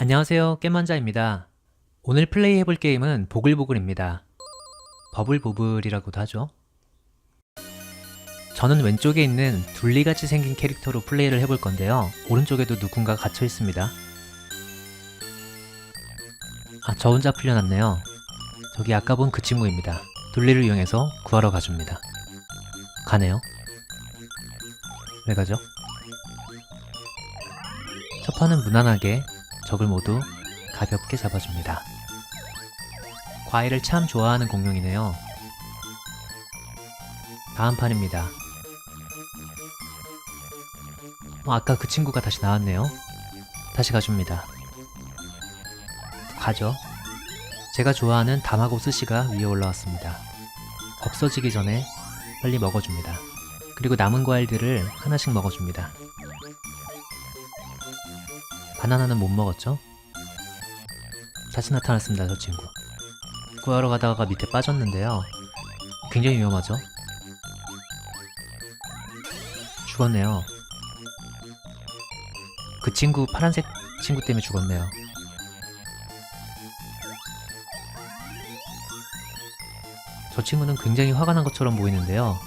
안녕하세요. 깻만자입니다. 오늘 플레이해볼 게임은 보글보글입니다. 버블보블이라고도 하죠. 저는 왼쪽에 있는 둘리같이 생긴 캐릭터로 플레이를 해볼 건데요. 오른쪽에도 누군가 갇혀 있습니다. 아 저 혼자 풀려났네요. 저기 아까 본 그 친구입니다. 둘리를 이용해서 구하러 가줍니다. 가네요. 왜 가죠? 첫 판은 무난하게 적을 모두 가볍게 잡아줍니다. 과일을 참 좋아하는 공룡이네요. 다음 판입니다. 어, 아까 그 친구가 다시 나왔네요. 다시 가줍니다. 가죠. 제가 좋아하는 다마고 스시가 위에 올라왔습니다. 없어지기 전에 빨리 먹어줍니다. 그리고 남은 과일들을 하나씩 먹어줍니다. 바나나는 못 먹었죠? 다시 나타났습니다, 저 친구. 구하러 가다가 밑에 빠졌는데요. 굉장히 위험하죠? 죽었네요. 그 친구, 파란색 친구 때문에 죽었네요. 저 친구는 굉장히 화가 난 것처럼 보이는데요.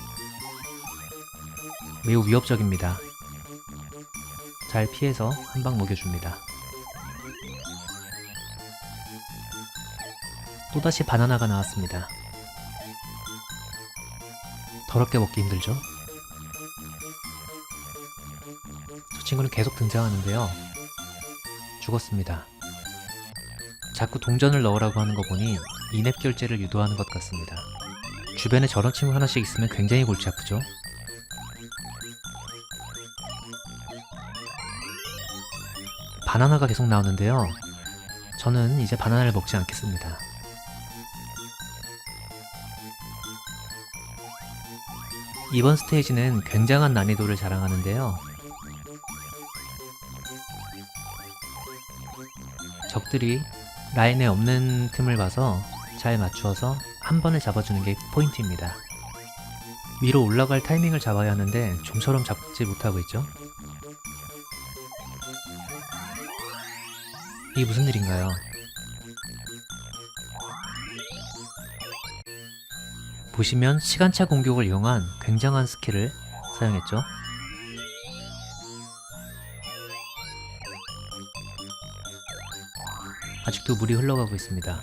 매우 위협적입니다. 잘 피해서 한 방 먹여줍니다. 또다시 바나나가 나왔습니다. 더럽게 먹기 힘들죠? 저 친구는 계속 등장하는데요. 죽었습니다. 자꾸 동전을 넣으라고 하는 거 보니 인앱 결제를 유도하는 것 같습니다. 주변에 저런 친구 하나씩 있으면 굉장히 골치 아프죠? 바나나가 계속 나오는데요. 저는 이제 바나나를 먹지 않겠습니다. 이번 스테이지는 굉장한 난이도를 자랑하는데요. 적들이 라인에 없는 틈을 봐서 잘 맞추어서 한 번에 잡아주는 게 포인트입니다. 위로 올라갈 타이밍을 잡아야 하는데 좀처럼 잡지 못하고 있죠. 이게 무슨 일인가요? 보시면 시간차 공격을 이용한 굉장한 스킬을 사용했죠. 아직도 물이 흘러가고 있습니다.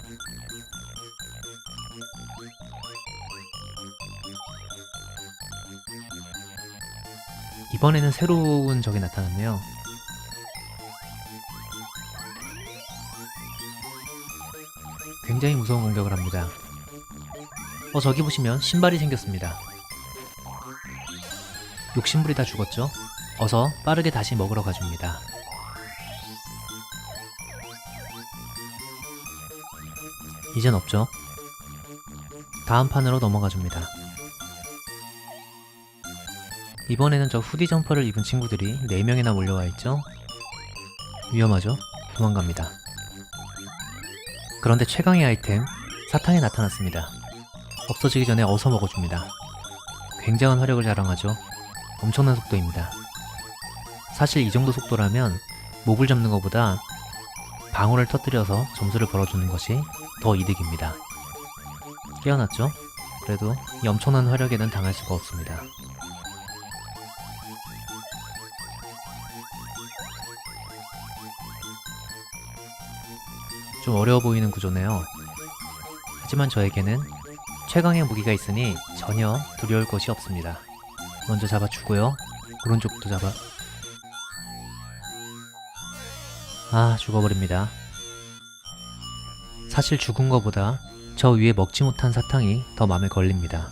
이번에는 새로운 적이 나타났네요. 굉장히 무서운 공격을 합니다. 어 저기 보시면 신발이 생겼습니다. 욕심부리 다 죽었죠? 어서 빠르게 다시 먹으러 가줍니다. 이젠 없죠? 다음 판으로 넘어가 줍니다. 이번에는 저 후디 점퍼를 입은 친구들이 4명이나 몰려와 있죠? 위험하죠? 도망갑니다. 그런데 최강의 아이템, 사탕이 나타났습니다. 없어지기 전에 어서 먹어줍니다. 굉장한 화력을 자랑하죠. 엄청난 속도입니다. 사실 이 정도 속도라면 몹을 잡는 것보다 방울을 터뜨려서 점수를 벌어주는 것이 더 이득입니다. 깨어났죠? 그래도 이 엄청난 화력에는 당할 수가 없습니다. 좀 어려워 보이는 구조네요. 하지만 저에게는 최강의 무기가 있으니 전혀 두려울 것이 없습니다. 먼저 잡아주고요. 오른쪽도 잡아. 아, 죽어버립니다. 사실 죽은 것보다 저 위에 먹지 못한 사탕이 더 맘에 걸립니다.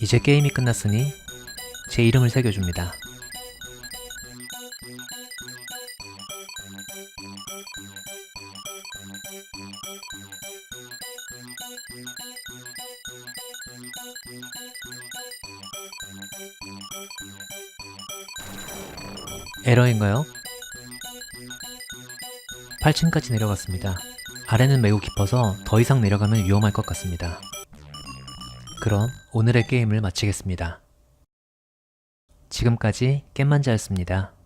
이제 게임이 끝났으니 제 이름을 새겨줍니다. 에러인가요? 8층까지 내려갔습니다. 아래는 매우 깊어서 더 이상 내려가면 위험할 것 같습니다. 그럼 오늘의 게임을 마치겠습니다. 지금까지 깻만자였습니다.